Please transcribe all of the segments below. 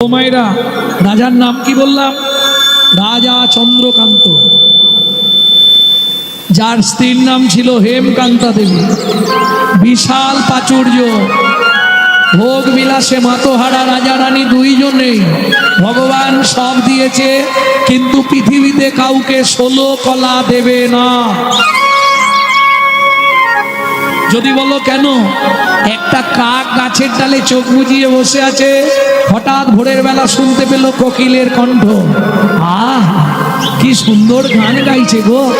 মায়েরা, রাজার নাম কি বললাম? রাজা চন্দ্রকান্ত। যার স্ত্রীর নাম ছিল হেমকান্তা দেবী। বিশাল প্রাচুর্য। ভোগ বিলাসে মাতোহারা রাজা রানী দুইজনেই। ভগবান সব দিয়েছে, কিন্তু পৃথিবীতে কাউকে ষোলো কলা দেবে না। যদি বলো কেন? একটা কাক গাছের ডালে চোখ বুজিয়ে বসে আছে। হঠাৎ ভোরের বেলা শুনতে পেল কোকিলের কণ্ঠ। আহ, কি সুন্দর গান গাইছে গো।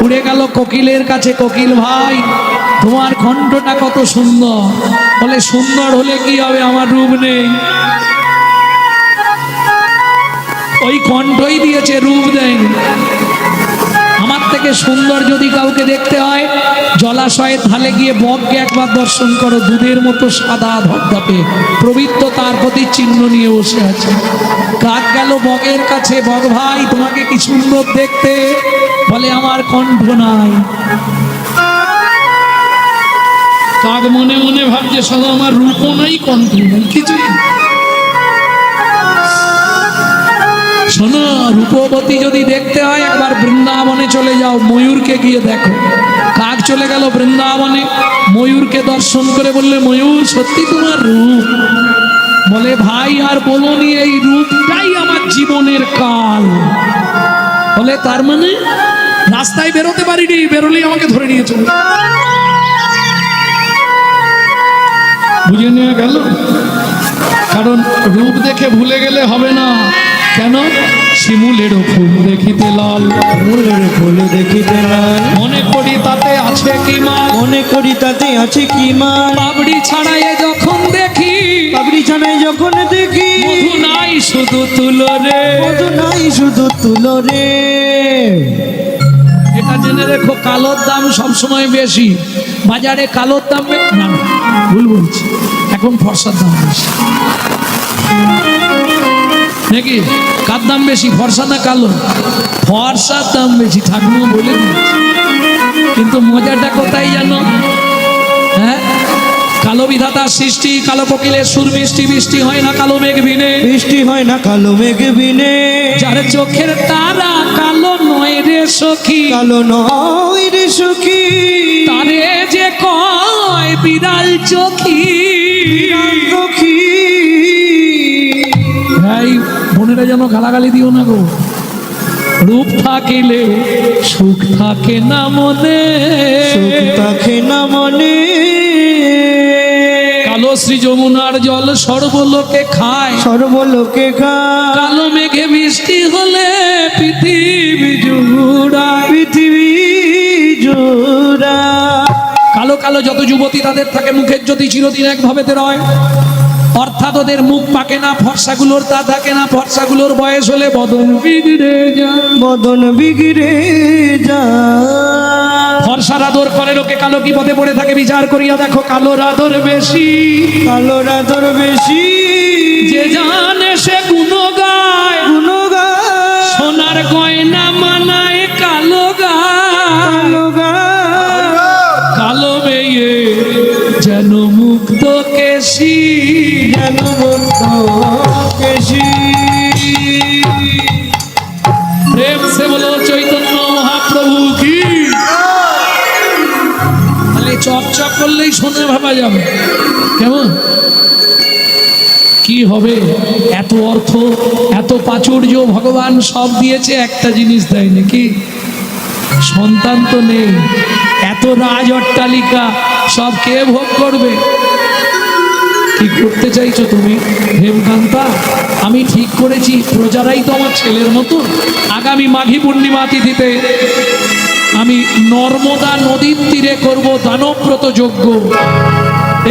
উড়ে গেল কোকিলের কাছে, কোকিল ভাই, তোমার কণ্ঠটা কত সুন্দর। বলে, সুন্দর হলে কি হবে? আমার রূপ নেই। ওই কণ্ঠই দিয়েছে রূপ দেয়নি আমার থেকে সুন্দর যদি কাউকে দেখতে হয়, জলাশয়ে ধালে গিয়ে বককে একবার দর্শন করো, দুধের মতো সাদা ধপধপে। প্রবৃত্ত তার প্রতি চিহ্ন নিয়ে বসে আছে। কাক গেল বগের কাছে বগ ভাই, তোমাকে কি সুন্দর দেখতে? বলে, আমার কণ্ঠ নাই। কাক মনে মনে ভাবছে শুধু আমার রূপও নাই কণ্ঠ নাই, কিছুই শোনো রূপবতী যদি দেখতে হয়, একবার বৃন্দাবনে চলে যাও, ময়ূরকে গিয়ে দেখো। কাক চলে গেল বৃন্দাবনে, ময়ূরকে দর্শন করে বললে, ময়ূর, সত্যি তোমার রূপ? বলে, ভাই, আর বলনি এই রূপটাই আমার জীবনের কাল। বলে, তার মানে? রাস্তায় বেরোতে পারিনি, বেরোলেই আমাকে ধরে নিয়ে চলে। বুঝে নিয়ে গেল? কারণ রূপ দেখে ভুলে গেলে হবে না। কেন? শিমুলেরও ফুল দেখিতে লাল। মূলের ফুল দেখিতে নাই মনে করি তাতে আছে কি মা মনে করি তাতে আছে কি মা পাবড়ি ছাড়াইয়ে যখন দেখি পাবড়ি ছানায় যখন দেখি মধু নাই শুধু তুলো রে। মধু নাই শুধু তুলো রে। এটা জেনে রেখো কালোর দাম সবসময় বেশি। বাজারে কালোর দাম না, ভুল বলছি। এখন ফর্সার দাম বেশি। নাকি? কার দাম বেশি ফর্সা না কালো? ফর্সার দাম বেশি ঠাকুমা বলে কিন্তু মজাটা কোথায় জানো? হ্যাঁ? কালো বিধাতার সৃষ্টি কালো কোকিলের সুর মিষ্টি বৃষ্টি হয় না কালো মেঘ বিনে বৃষ্টি হয় না কালো মেঘ বিনে যার চোখের তারা কালো নয় রে সখী। কালো নয় রে সুখী। তারে যে কয় বিড়াল চোখী। ভাই বোনেরা যেন গালাগালি দিও না গো। রূপ থাকিলে সুখ থাকে না মনে। সুখ তাকে না মনে। কালো শ্রী যমুনার জল সর্বলোকে খায়। সর্বলোকে গা কালো মেঘে বৃষ্টি হলে পৃথিবী জুড়ায়। পৃথিবী কালো কালো যত যুবতী তাদের থাকে মুখের জ্যোতি চিরদিন একভাবে রয় অর্থাৎ ওদের মুখ পাকে না ফর্সাগুলোর তা থাকে না ফর্সাগুলোর বয়স হলে বদন বিগড়ে যায়। বদন বিগড়ে যা ফর্সার আদর করে লোকে কালো কি পথে পড়ে থাকে বিচার করিয়া দেখো কালোর আদর বেশি। কালো রাতর বেশি। যে জানে সে গুণ গায় গুণগা সোনার গয়না মানায় চৈতন্য মহাপ্রভু, কি চকচক করলেই শোনে ভাবা যাবে। কেমন? কি হবে? এত অর্থ, এত প্রাচুর্য ভগবান সব দিয়েছে, একটা জিনিস দেয় নাকি সন্তান তো নেই এত রাজ অট্টালিকা, সব কে ভোগ করবে? কি করতে চাইছো তুমি, হেমকান্তা? আমি ঠিক করেছি, প্রজারাই তো আমার ছেলের মতো আগামী মাঘী পূর্ণিমা তিথিতে আমি নর্মদা নদীর তীরে করব দানব্রত যজ্ঞ।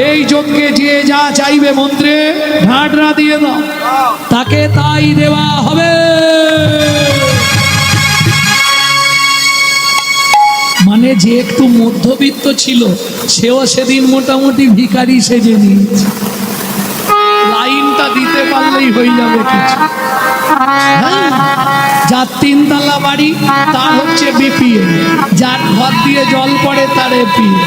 এই যজ্ঞে যে যা চাইবে মন্ত্রে ঢাডরা দিয়ে দাও। তাকে তাই দেওয়া হবে। মানে যে একটু মধ্যবিত্ত ছিল, সেও সেদিন মোটামুটি ভিখারি সেজে নিয়েছে। লাইনটা দিতে পারলেই হয়ে যাবে কিছু। হ্যাঁ? যার তিনতলা বাড়ি, তার হচ্ছে বিপিএল যার ঘর দিয়ে জল পড়ে, তার এপিএল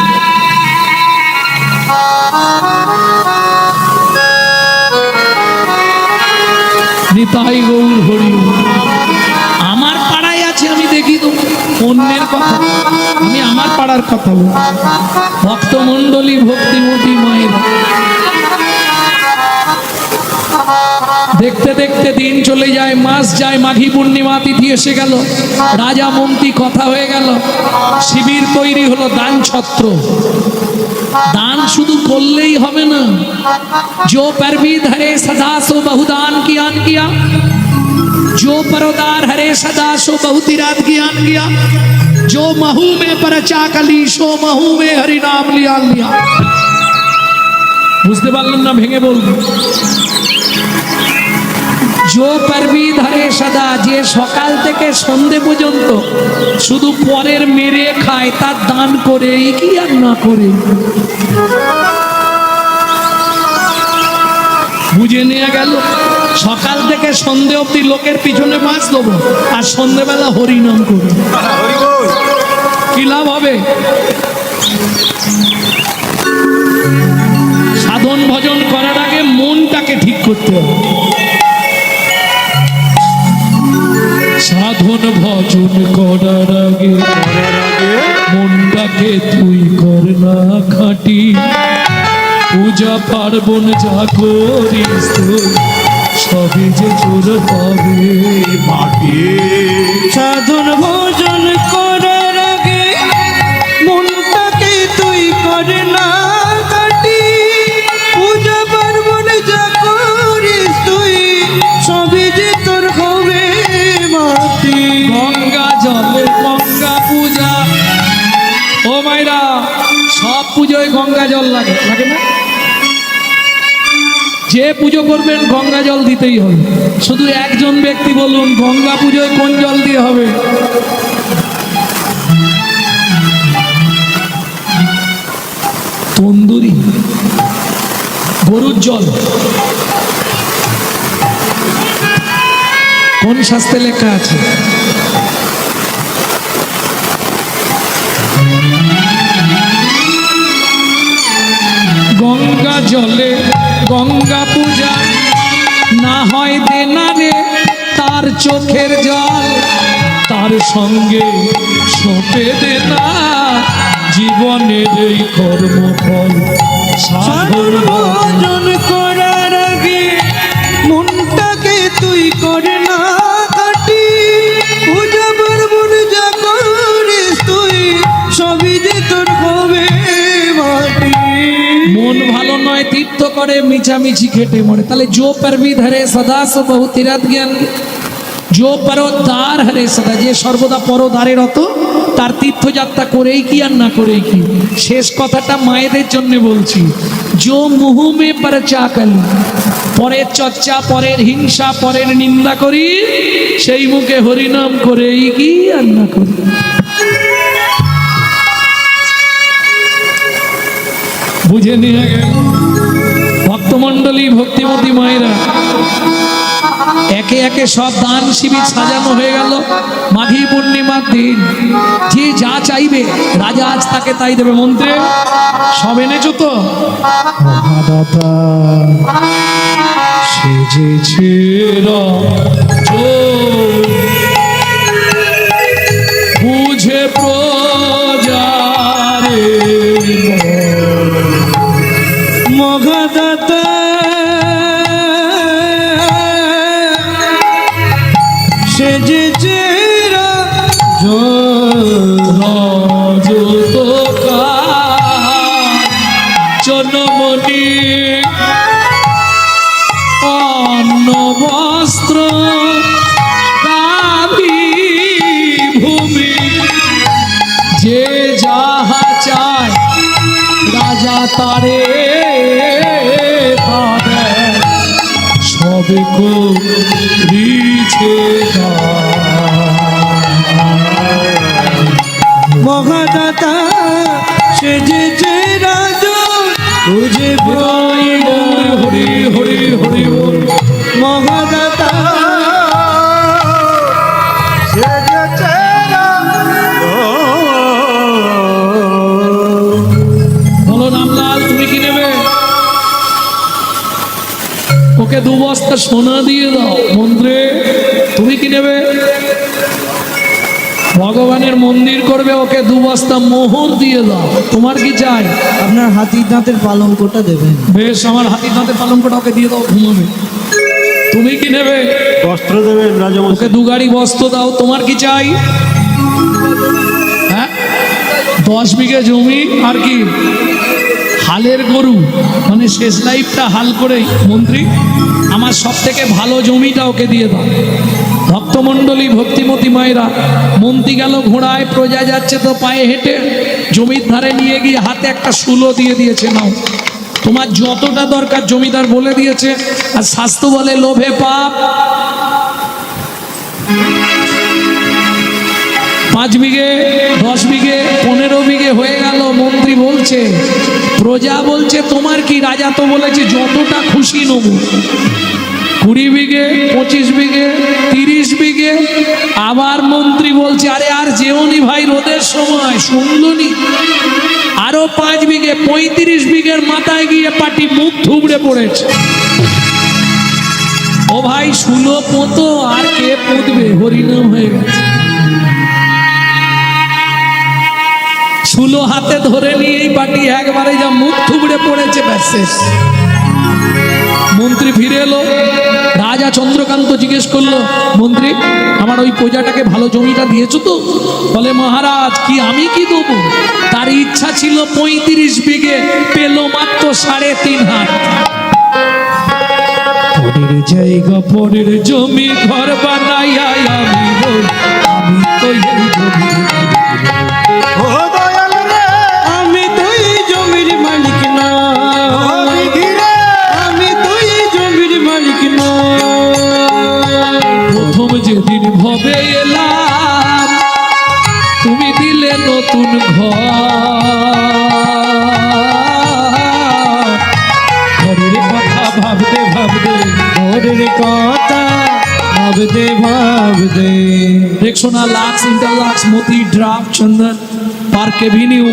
নিতাই গৌর হরি আমি আমার পাড়ার কথা বলছি। ভক্তমণ্ডলী ভক্তিমতী মায়ের দেখতে দেখতে দিন চলে যায়, মাস যায়, মাঘী পূর্ণিমা তিথি এসে গেল। রাজা মন্ত্রী কথা হয়ে গেল। শিবির তৈরি হলো দান ছত্র। দান শুধু করলেই হবে না। জো পারবি ধরে সদা সো বহুদান কিয়ান কিয়া। जो परोदार हरे सदा सो बहुतिरात ज्ञान किया जो महू में परचा कली सो महू में हरि नाम लिया लिया বুঝতে পারলেন না ভেঙে বলবো জো পারবি ধরে সদা যে সকাল থেকে সন্ধে পর্যন্ত শুধু পরের মেরে খায় তার দান করে কি আর না করে বুঝে নিয়ে গেল সকাল থেকে সন্ধে অবধি লোকের পিছনে মাছ দেবো আর সন্ধেবেলা হরিনাম করব। কি লাভ হবে? সাধন ভজন করার আগে মনটাকে ঠিক করতে হবে। সাধন ভজন করার আগে মনটাকে তুই কর না খাটি। পূজা পার্বণ যা করিস তুই। সবে যে চোর পাবে মাটি। সাধন ভোজন করার আগে মনটাকে তুই করে না কাটি। পূজা পার্বণ যা করিস তুই সবই যে তোর হবে মাটি। গঙ্গা জলে গঙ্গা পূজা। ও মাইরা সব পুজোয় গঙ্গা জল লাগে লাগে না? যে পুজো করবেন গঙ্গা জল দিতেই হবে। শুধু একজন ব্যক্তি বলুন, গঙ্গা পুজোয় কোন জল দিয়ে হবে? তন্দুরি, গরুর জল। কোন শাস্তে লেখা আছে? গঙ্গা জলে গঙ্গা পূজা। না হয় দেনারে তার চোখের জল তার সঙ্গে সপে দেনা জীবনের এই কর্মফল। সাধন। তীর্থ করে, মিছামিছি খেটে মরে। তাহলে জো পারবি ধরে সদা বহু তিরাত জ্ঞান। জো পরোদ্ধার হরে সদা, যে সর্বদা পরোদ্ধারের অত তার তীর্থযাত্রা করেই কি আর না করেই কি? শেষ কথাটা মায়েদের জন্য বলছি। জো মুহুমে পর চাকালি, পরের চর্চা, পরের হিংসা, পরের নিন্দা করি, সেই মুখে হরিনাম করেই কি আর না করি? বুঝে নিয়ে গেল। ভক্তমণ্ডলী ভক্তিমতী মায়েরা। একে একে সব দান শিবির সাজানো হয়ে গেল। মাঘী পূর্ণিমার দিন। যে যা চাইবে রাজা আজ তাকে তাই দেবে। মন্ত্রে সব এনেছ তো? বুঝে প্রজারে বলো রামলাল তুমি কি নেবে ওকে দু বস্তা বস্তা সোনা দিয়ে দাও। মন্ত্রে তুমি কি নেবে? ভগবানের মন্দির করবে ওকে দু বস্তা মোহর দিয়ে দাও। তোমার কি চাই? আপনার হাতির দাঁতের পালঙ্কটা দেবেন। বেশ আমার হাতির দাঁতের পালঙ্কটা ওকে দিয়ে দাও ঘুমাবে। তুমি কি নেবে? বস্ত্র দেবে ওকে দু গাড়ি বস্ত্র দাও তোমার কি চাই? হ্যাঁ? দশ বিঘে জমি আর কি? হালের গরু। মানে শেষ লাইফটা হাল করে মন্ত্রী? আমার সব থেকে ভালো জমিটা ওকে দিয়ে দাও। ভক্তমণ্ডলী ভক্তিমতী মায়েরা মন্ত্রী গেল ঘোড়ায়, প্রজা যাচ্ছে তো পায়ে হেঁটে, জমির ধারে নিয়ে গিয়ে হাতে একটা সুলো দিয়ে দিয়েছে, নাও। তোমার যতটা দরকার জমিদার বলে দিয়েছে, আর স্বাস্থ্য বলে, লোভে পাপ। পাঁচ বিঘে, দশ বিঘে, পনেরো বিঘে হয়ে গেল, মন্ত্রী বলছে প্রজা বলছে, তোমার কি রাজা? তো বলেছে, যতটা খুশি নেব। কুড়ি বিঘে, পঁচিশ বিঘে, তিরিশ বিঘে। আবার মন্ত্রী বলছে, আরে আর যেওনি ভাই রোদের সময় শুনলনি আরও পাঁচ বিঘে, পঁয়ত্রিশ বিঘের মাথায় গিয়ে পাটি মুখ থুবড়ে পড়েছে। ও ভাই, শুনো পোতো, আর কে পুঁতবে? হরিনাম হয়ে গেছে। শুলো হাতে ধরে নিয়ে এই পাটি একবারে যা মুখ থুবড়ে পড়েছে, ব্যাস শেষ। মন্ত্রী ফিরে এলো। রাজা চন্দ্রকান্ত জিজ্ঞেস করল, মন্ত্রী, আমার ওই প্রজাটাকে ভালো জমিটা দিয়েছ তো? বলে, মহারাজ, কি আমি কি দেবো? তার ইচ্ছা ছিল পঁয়ত্রিশ বিঘে, পেল মাত্র সাড়ে তিন হাত। জমি, ঘর বানাইয়া আমি তো এই যেদিন ভবে এলাম, তুমি দিলে নতুন ঘর। ঘরের কথা ভাবতে ভাবতে, ঘরের কথা ভাবতে ভাবতে। রেক্সোনা লাক্স ইন্টারলাক্স, মতি ড্রাফট, চন্দন, পার্ক এভিনিউ?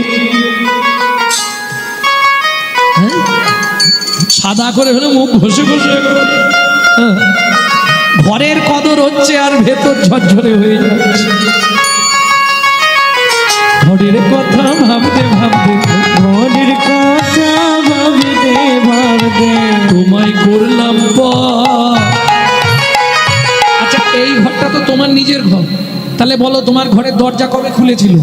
সাদা করে হলে মুখ ঘষে ঘষে। ঘরের কদর হচ্ছে আর ভেতর ঝরঝরে হয়ে যাচ্ছে ঘরের কথা ভাবতে ভাবতে, ঘরের কথা ভাবতে ভাবতে তোমায় করলাম। আচ্ছা এই ঘরটা তো তোমার নিজের ঘর তাহলে বলো, তোমার ঘরের দরজা কবে খুলেছিল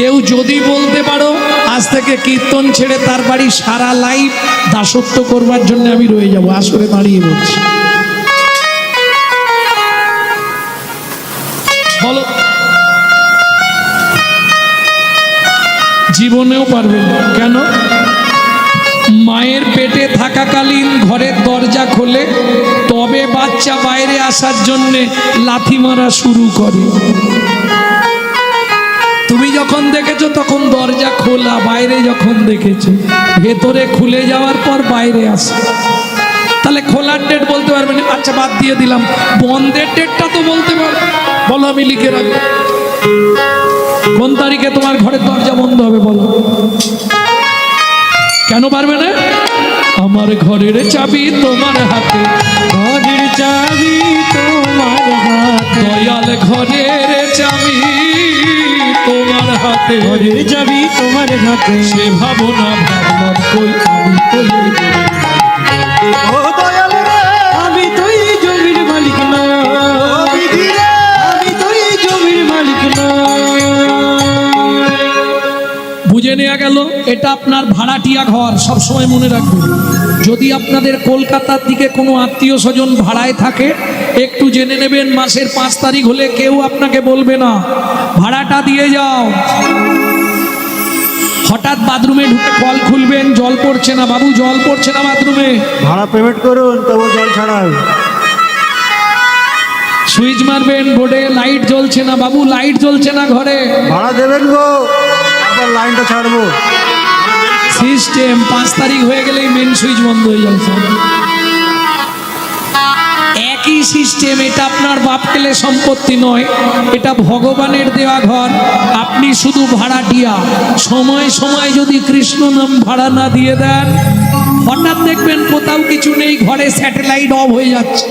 কেউ যদি বলতে পারো, আজ থেকে কীর্তন ছেড়ে তার বাড়ি সারা লাইফ দাসত্ব করবার জন্য আমি রয়ে যাব। আসরে দাঁড়িয়ে বলছি। বলো। জীবনেও পারবে না। কেন? মায়ের পেটে থাকাকালীন ঘরের দরজা খোলে, তবে বাচ্চা বাইরে আসার জন্যে লাথি মারা শুরু করে। তুমি যখন দেখেছ, তখন দরজা খোলা, বাইরে যখন দেখেছ, ভেতরে খুলে যাওয়ার পর বাইরে আসে। তাহলে খোলার ডেট বলতে পারবে না। আচ্ছা বাদ দিয়ে দিলাম। বন্ধের ডেটটা তো বলতে পারবে বলো, আমি লিখে রাখব। কোন তারিখে তোমার ঘরের দরজা বন্ধ হবে, বলো? কেন পারবে না? আমার ঘরের চাবি তোমার হাতে, ঘরের চাবি তোমার হাতে। দয়াল ঘরের চাবি। তোমার হাতে চাবি তোমার হাতে। সে ভাবনা ভাবলাম কই আমি কই তুই জমির মালিক না। আমি তুই জমির মালিক না। বুঝে নেওয়া গেল এটা আপনার ভাড়াটিয়া ঘর সব সময় মনে রাখবেন। যদি আপনাদের কলকাতার দিকে কোনো আত্মীয় স্বজন ভাড়ায় থাকে একটু জেনে নেবেন মাসের পাঁচ তারিখ হলে কেউ আপনাকে বলবে না। ভাড়াটা দিয়ে যাও। হঠাৎ বাথরুমে ঢুকে কল খুলবেন জল পড়ছে না। বাবু জল পড়ছে না বাথরুমে? ভাড়া পেমেন্ট করুন তবু জল ছাড়া হবে সুইচ মারবেন বোর্ডে লাইট জ্বলছে না। বাবু লাইট জ্বলছে না ঘরে। ভাড়া দেবেন গো তারপর লাইনটা ছাড়বো। সিস্টেম পাঁচ তারিখ হয়ে গেলেই মেন সুইচ বন্ধ হয়ে যাচ্ছে একই সিস্টেম, এটা আপনার বাপ সম্পত্তি নয়, এটা ভগবানের দেওয়া ঘর। আপনি শুধু ভাড়া ভাড়াটিয়া সময় সময় যদি কৃষ্ণ নাম ভাড়া না দিয়ে দেন, হঠাৎ দেখবেন কোথাও কিছু নেই, ঘরে স্যাটেলাইট অফ হয়ে যাচ্ছে।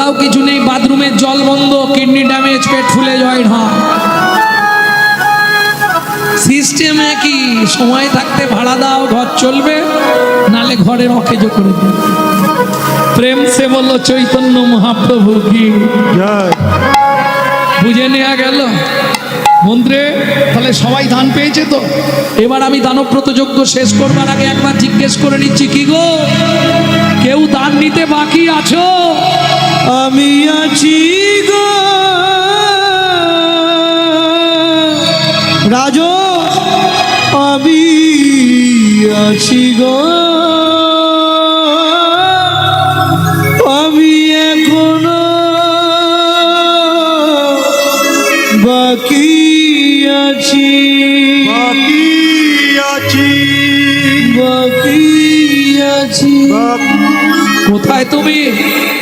কোথাও কিছু নেই বাথরুমের জল বন্ধ কিডনি ড্যামেজ পেট ফুলে জয় হয় সিস্টেমে কি সময় থাকতে ভাড়া দাও ঘর চলবে নালে ঘরে অকেজো করে দেবে। প্রেম সে বলল চৈতন্য মহাপ্রভু কি? বুঝে নেওয়া গেল। মন্ত্রে তাহলে সবাই ধান পেয়েছে তো? এবার আমি দানব্রত যজ্ঞ শেষ করবার আগে একবার জিজ্ঞেস করে নিচ্ছি কি গো? কেউ দান নিতে বাকি আছো? আমি আছি গো। রাজ আমি আছি গো। কোথায় তুমি?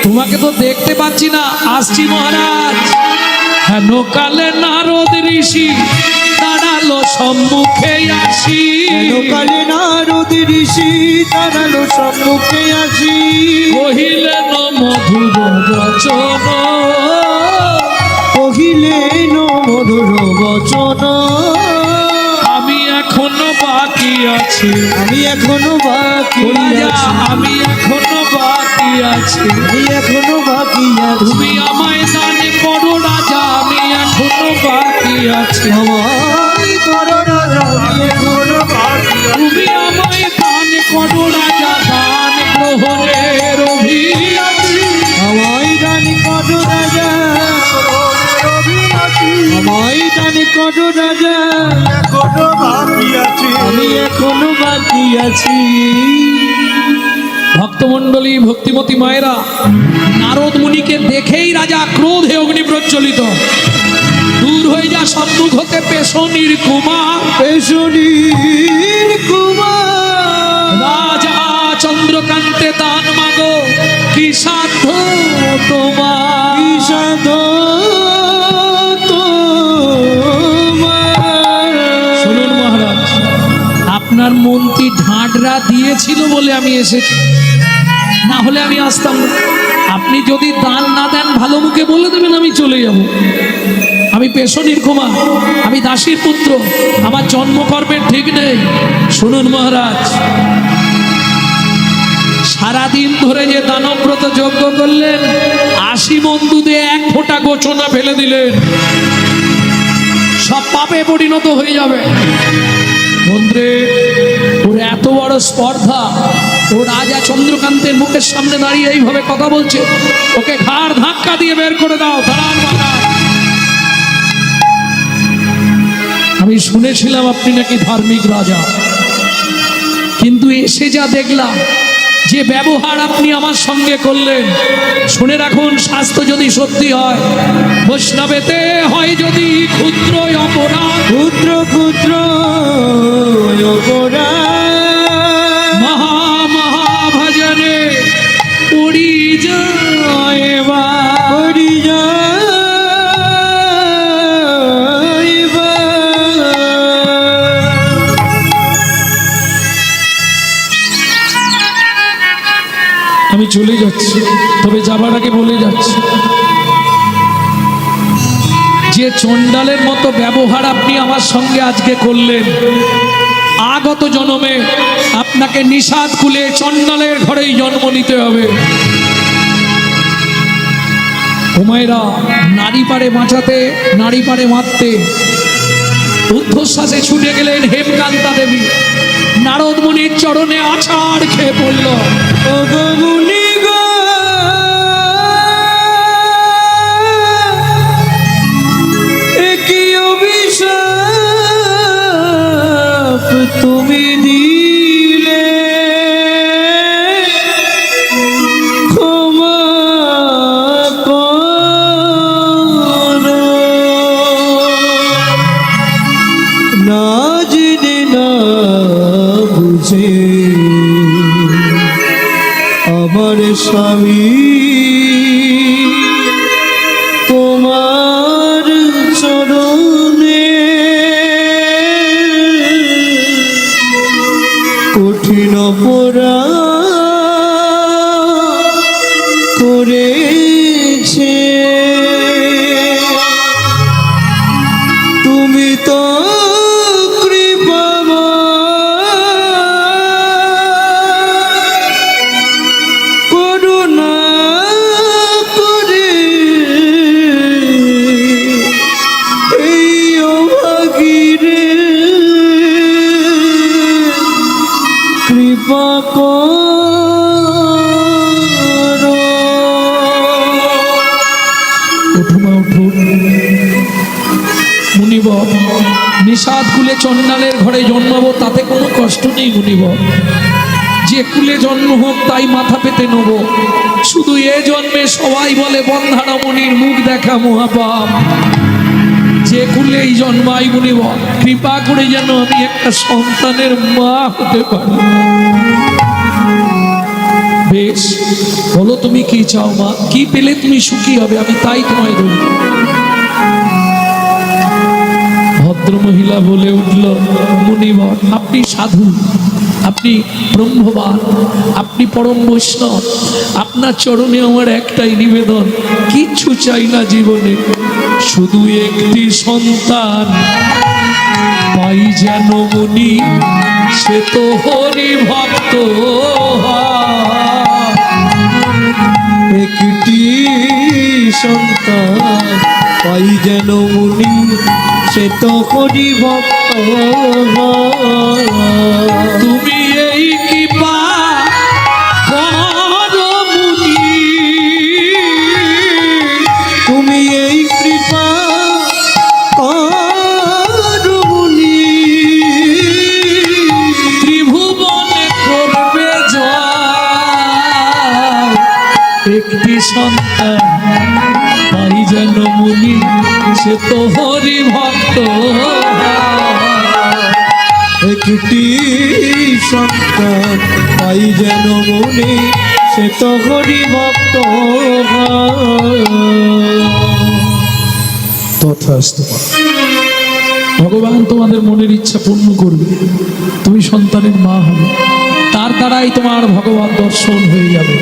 তোমাকে তো দেখতে পাচ্ছি না। আসছি মহারাজ। হেন কালে নারদ ঋষি দাঁড়াল সম্মুখে আসি। কালে নারদ ঋষি তারালো সম্মুখে আসি। কহিলেন মধুর বচন কহিলেন মধুর বচন আমি এখনও বাকি আছি। আমি এখনও বাকি আমি এখনও আছি এখনও বাকি আছি তুমি আমায় দানে করো রাজা আমি এখনও বাকি আছি আমায় করো রাজা, আমি এখনও বাকি। তুমি আমায় দান করো রাজা দান গ্রহণের অভিলাষী। আমায় দান করো রাজা আমায় দান করো রাজা এখনও বাকি আছি আমি এখনও বাকি আছি ভক্তমণ্ডলী ভক্তিমতী মায়েরা নারদ মুনিকে দেখেই রাজা ক্রোধে অগ্নি প্রজ্বলিত। দূর হয়ে যা সম্মুখ হতে পেশনির কুমার। পেশনির কুমার। রাজা চন্দ্রকান্তে দান মাগো কি সাধ্য তোমার। তোমার। মহারাজ আপনার মন্ত্রী ঢাঁটরা দিয়েছিল বলে আমি এসেছি। না হলে আমি আসতাম আপনি যদি দান না দেন, ভালো মুখে বলে দেবেন, আমি চলে যাব। আমি পেশনির কুমার আমি দাসীর পুত্র, আমার জন্মকর্মের ঠিক নেই। শুনুন মহারাজ। সারাদিন ধরে যে দানব্রত যজ্ঞ করলেন, আশি বন্ধুতে এক ফোঁটা গোচনা ফেলে দিলেন। সব পাপে পরিণত হয়ে যাবে। মন্ত্রে ওর এত বড় স্পর্ধা ও রাজা চন্দ্রকান্তের মুখের সামনে দাঁড়িয়ে এইভাবে কথা বলছে, ওকে ঘাড় ধাক্কা দিয়ে বের করে দাও আমি শুনেছিলাম আপনি নাকি ধার্মিক রাজা, কিন্তু এসে যা দেখলাম, যে ব্যবহার আপনি আমার সঙ্গে করলেন, শুনে রাখুন, স্বাস্থ্য যদি সত্যি হয়, বৈষ্ণবেতে হয় যদি ক্ষুদ্র অপরাধ। ক্ষুদ্র ক্ষুদ্র অপরাধ। চলে যাচ্ছি, তবে যাবার আগে বলে যাচ্ছি। যে চণ্ডালের মতো ব্যবহার আপনি আমার সঙ্গে আজকে করলেন, আগত জন্মে আপনাকে নিষাদ কুলে চণ্ডালের ঘরেই জন্ম নিতে হবে। হুমায়রা নারী পারে বাঁচাতে, নারী পারে মারতে, ঊর্ধ্বশ্বাসে ছুটে গেলেন হেমকান্তা দেবী। নারদ মুনির চরণে আছাড় খেয়ে পড়ল। মুনিব যে কুলে জন্ম হোক, তাই মাথা পেতে নেব। শুধু এ জন্মে সবাই বলে, বন্ধারা মনির মুখ দেখা মহাপাপ। যে কুলেই জন্মাই মুনিব কৃপা করে যেন আমি একটা সন্তানের মা হতে পারি। বেশ, বলো তুমি কি চাও মা? কি পেলে তুমি সুখী হবে? আমি তাই তোমায় দেব ভদ্র মহিলা বলে উঠল, মুনিবর, আপনি সাধু। আপনি ব্রহ্মবান, আপনি পরম বৈষ্ণব, আপনার চরণে আমার একটাই নিবেদন, কিচ্ছু চাই না জীবনে, শুধু একটি সন্তান। পাই যেন মুনি, সে তো হরি ভক্ত একটি সন্তান, পাই যেন মুনি, সে তো হরি ভক্ত তুমি সন্তান পাই যেন মুনি সে তো হরি ভক্ত একটি সন্তান পাই যেন মুনি, সে তো হরি ভক্ত তথাস্তু। ভগবান তোমাদের মনের ইচ্ছা পূর্ণ করবে তুমি সন্তানের মা হবে তার দ্বারাই তোমার ভগবান দর্শন হয়ে যাবে।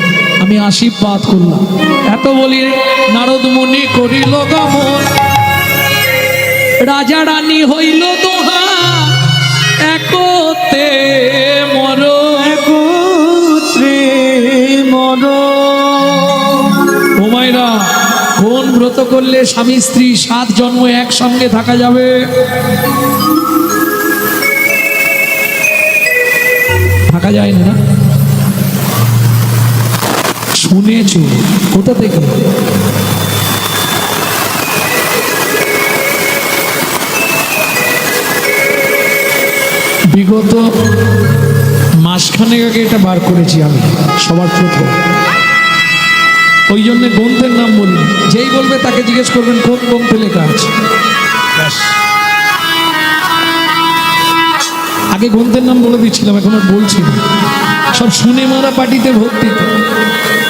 আমি আশীর্বাদ করলাম। এত বলি নারদ মুনি করিল গমন। রাজা রানী হইল দোহা একতে মর একত্রে মর ওমাইরা কোন ব্রত করলে স্বামী স্ত্রী সাত জন্ম একসঙ্গে থাকা যাবে। থাকা যায় না। শুনেছ? কোথা থেকে? বিগত মাসখানেক আগে এটা বার করেছি আমি, সবার প্রথম ওই জন্য গ্রন্থের নাম বলি যেই বলবে তাকে জিজ্ঞেস করবেন, কোন গ্রন্থে লেখা আছে। আগে গ্রন্থের নাম বলে দিচ্ছিলাম, এখন আর বলছি না। সব শুনে মারা পার্টিতে ভর্তি।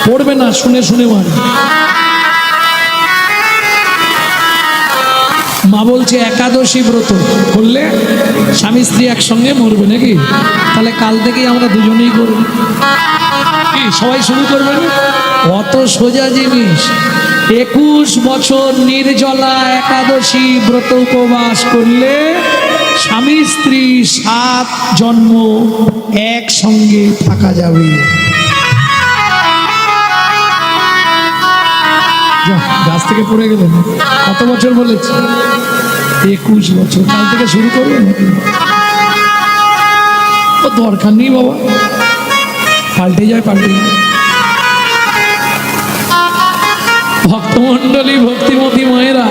পড়বে না, শুনে শুনে মারে মা বলছে, একাদশী ব্রত করলে স্বামী স্ত্রী একসঙ্গে মরবে নাকি? তাহলে কাল থেকেই আমরা দুজনেই করব। কি, সবাই শুরু করবেন অত সোজা জিনিস। একুশ বছর নির্জলা একাদশী ব্রত উপবাস করলে স্বামী স্ত্রী সাত জন্ম একসঙ্গে থাকা যাবে। গাছ থেকে পড়ে গেলেন। কত বছর বলেছি? একুশ বছর। কাল থেকে শুরু করবেন ও, দরকার নেই বাবা। পাল্টে যায় পাল্টে যায়। ভক্তমণ্ডলী, ভক্তিমতী মায়েরা,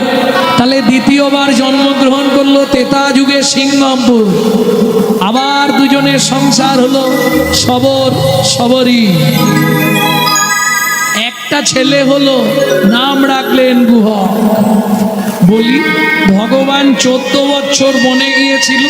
তাহলে দ্বিতীয়বার জন্মগ্রহণ করল তেতা যুগে সিংহমপুর আবার দুজনের সংসার হলো সবর, সবরই। একটা ছেলে হলো নাম রাখলেন গুহ। বলি ভগবান চোদ্দ বছর বনে গিয়েছিল।